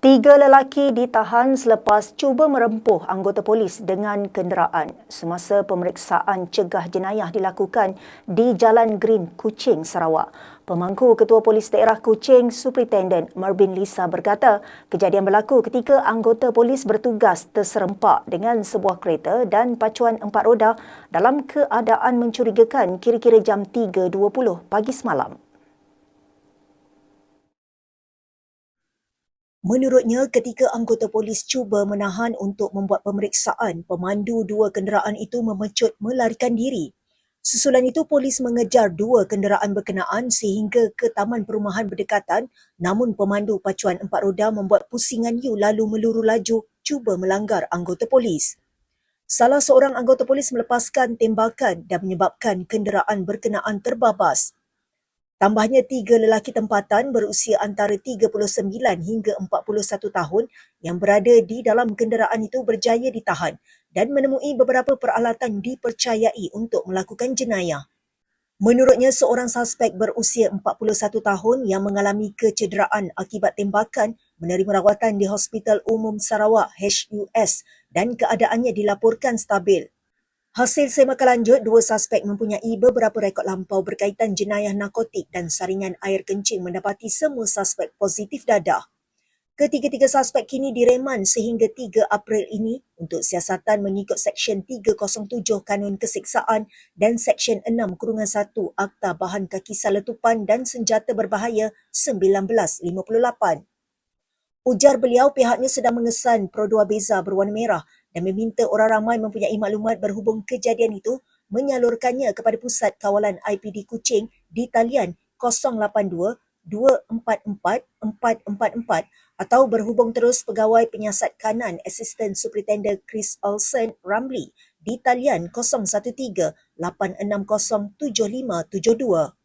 Tiga lelaki ditahan selepas cuba merempuh anggota polis dengan kenderaan semasa pemeriksaan cegah jenayah dilakukan di Jalan Green, Kuching, Sarawak. Pemangku Ketua Polis Daerah Kuching, Superintendent Mervin Lisa berkata, kejadian berlaku ketika anggota polis bertugas terserempak dengan sebuah kereta dan pacuan empat roda dalam keadaan mencurigakan kira-kira jam 3.20 pagi semalam. Menurutnya, ketika anggota polis cuba menahan untuk membuat pemeriksaan, pemandu dua kenderaan itu memecut melarikan diri. Susulan itu, polis mengejar dua kenderaan berkenaan sehingga ke taman perumahan berdekatan namun pemandu pacuan empat roda membuat pusingan U lalu meluru laju cuba melanggar anggota polis. Salah seorang anggota polis melepaskan tembakan dan menyebabkan kenderaan berkenaan terbabas. Tambahnya tiga lelaki tempatan berusia antara 39 hingga 41 tahun yang berada di dalam kenderaan itu berjaya ditahan dan menemui beberapa peralatan dipercayai untuk melakukan jenayah. Menurutnya, seorang suspek berusia 41 tahun yang mengalami kecederaan akibat tembakan menerima rawatan di Hospital Umum Sarawak HUS dan keadaannya dilaporkan stabil. Hasil semakan lanjut, dua suspek mempunyai beberapa rekod lampau berkaitan jenayah narkotik dan saringan air kencing mendapati semua suspek positif dadah. Ketiga-tiga suspek kini direman sehingga 3 April ini untuk siasatan mengikut Seksyen 307 Kanun Kesiksaan dan Seksyen 6 Kurungan 1 Akta Bahan Kaki Saletupan dan Senjata Berbahaya 1958. Ujar beliau pihaknya sedang mengesan Pro 2 Beza berwarna merah dan meminta orang ramai mempunyai maklumat berhubung kejadian itu menyalurkannya kepada Pusat Kawalan IPD Kuching di talian 082 244 444 atau berhubung terus pegawai penyiasat kanan Assistant Superintendent Chris Olsen Ramley di talian 013 860 7572.